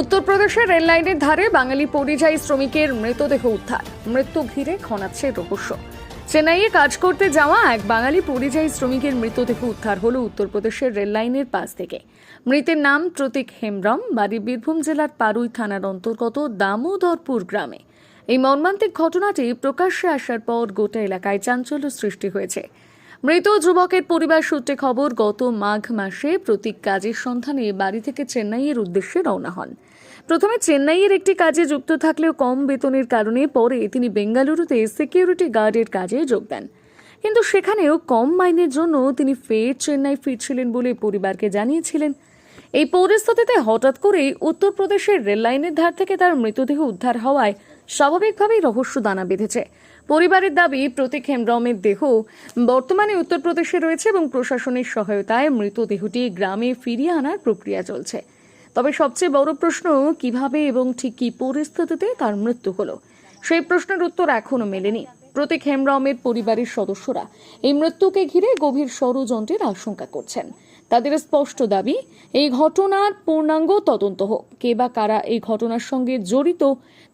উত্তরপ্রদেশের রেল লাইনের ধারে বাঙালি পরিযায়ী শ্রমিকের মৃতদেহ উদ্ধার। মৃত্যু ঘিরে খনাচ্ছে রহস্য। চেন্নাইয়ে কাজ করতে যাওয়া এক বাঙালি পরিযায়ী শ্রমিকের মৃতদেহ উদ্ধার হলো উত্তরপ্রদেশের রেল লাইনের পাশ থেকে। মৃতের নাম প্রতীক হেমব্রম, বাড়ি বীরভূম জেলার পারুই থানার অন্তর্গত দামোদরপুর গ্রামে। এই মর্মান্তিক ঘটনাটি প্রকাশ্যে আসার পর গোটা এলাকায় চাঞ্চল্য সৃষ্টি হয়েছে। মৃত যুবকের পরিবার সূত্রে খবর, গত মাঘ মাসে প্রতীক কাজের সন্ধানে বাড়ি থেকে চেন্নাইয়ের উদ্দেশ্যে রওনা হন। প্রথমে চেন্নাইয়ের একটি কাজে যুক্ত থাকলেও কম বেতনের কারণে পরে তিনি বেঙ্গালুরুতে সিকিউরিটি গার্ডের কাজে যোগ দেন। কিন্তু সেখানেও কম মাইনের জন্য তিনি ফের চেন্নাই ফিরছিলেন বলে পরিবারকে জানিয়েছিলেন। এই পরিস্থিতিতে হঠাৎ করেই উত্তরপ্রদেশের রেল লাইনের ধার থেকে তার মৃতদেহ উদ্ধার হওয়ায় স্বাভাবিকভাবেই রহস্য দানা বেঁধেছে। পরিবারের দাবি, প্রতীক হেমব্রমের দেহ বর্তমানে উত্তরপ্রদেশে রয়েছে এবং প্রশাসনের সহায়তায় মৃতদেহটি গ্রামে ফিরিয়ে আনার প্রক্রিয়া চলছে। তবে সবচেয়ে বড় প্রশ্ন, কীভাবে এবং ঠিক কী পরিস্থিতিতে তার মৃত্যু হলো? সেই প্রশ্নের উত্তর এখনও মেলেনি। প্রতীক হেমব্রমের পরিবারের সদস্যরা এই মৃত্যুকে ঘিরে গভীর ষড়যন্ত্রের আশঙ্কা করছেন। তাদের স্পষ্ট দাবি, এই ঘটনার পূর্ণাঙ্গ তদন্ত হোক। কে বা কারা এই ঘটনার সঙ্গে জড়িত,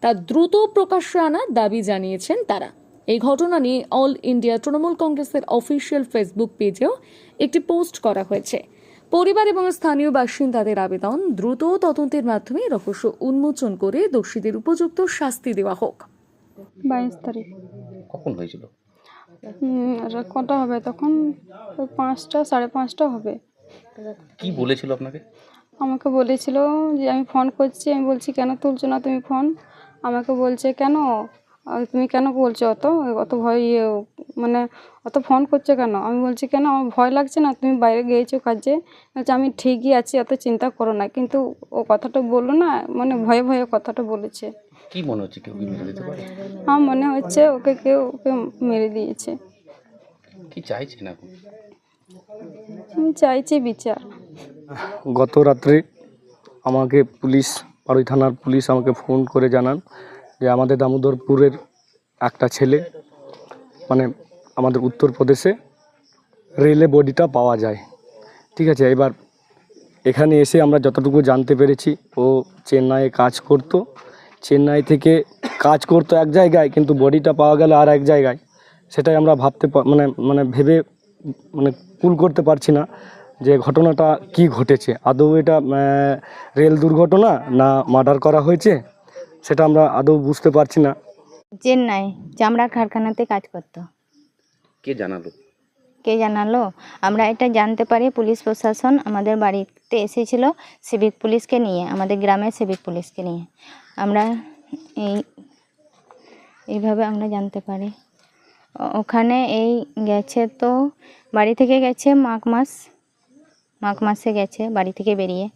তা দ্রুত প্রকাশ্যে আনার দাবি জানিয়েছেন তারা। এই ঘটনা নিয়ে অল ইন্ডিয়া তৃণমূল কংগ্রেসের অফিসিয়াল ফেসবুক পেজেও একটি পোস্ট করা হয়েছে। পরিবার এবং স্থানীয় বাসিন্দাদের আবেদন দ্রুত তদন্তের মাধ্যমে রহস্য উন্মোচন করে দোষীদের উপযুক্ত শাস্তি দেওয়া হোক। বাইশ তারিখ। কখন হয়েছিল? কটা হবে তখন? ওই পাঁচটা সাড়ে পাঁচটা হবে। কি বলেছিল আপনাকে? আমাকে বলেছিল যে আমি ফোন করছি আমি বলছি কেন তুলছো না তুমি ফোন? আমাকে বলছে কেন? তুমি কেন বলছো অত? অত ভয় ইয়ে মানে অত ফোন করছ কেন? আমি বলছি কেন আমার ভয় লাগছে না? তুমি বাইরে গিয়েছো কাজে। বলছে আমি ঠিকই আছি অত চিন্তা করো না। কিন্তু ও কথাটা বলল না মানে ভয়ে ভয়ে কথাটা বলেছে। কি মনে হচ্ছে কেউ কি মেরে দিতে পারে? আমার মনে হচ্ছে ওকে কেউ ওকে মেরে দিয়েছে। কি চাইছেন এখন? আমি চাইছি বিচার। গত রাত্রে আমাকে পুলিশ পাড়ুই থানার পুলিশ আমাকে ফোন করে জানান। যে আমাদের দামোদরপুরের একটা ছেলে মানে আমাদের উত্তরপ্রদেশে রেলে বডিটা পাওয়া যায়। ঠিক আছে, এবার এখানে এসে আমরা যতটুকু জানতে পেরেছি, ও চেন্নাইয়ে কাজ করতো। চেন্নাই থেকে কাজ করতো এক জায়গায়, কিন্তু বডিটা পাওয়া গেল আর এক জায়গায়। সেটাই আমরা ভাবতে মানে মানে ভেবে মানে কুল করতে পারছি না যে ঘটনাটা কি ঘটেছে। আদৌ এটা রেল দুর্ঘটনা না মার্ডার করা হয়েছে? সেটা আমরা আদৌ বুঝতে পারছি না। চেন্নাই চামড়া কারখানাতে কাজ করতো। কে জানালো? কে জানালো? আমরা এটা জানতে পারি পুলিশ প্রশাসন আমাদের বাড়িতে এসেছিল সিভিক পুলিশকে নিয়ে আমাদের গ্রামের সিভিক পুলিশকে নিয়ে। আমরা এই এইভাবে আমরা জানতে পারি। ওখানে এই গেছে তো বাড়ি থেকে গেছে মাঘ মাস মাঘ মাসে গেছে বাড়ি থেকে বেরিয়ে।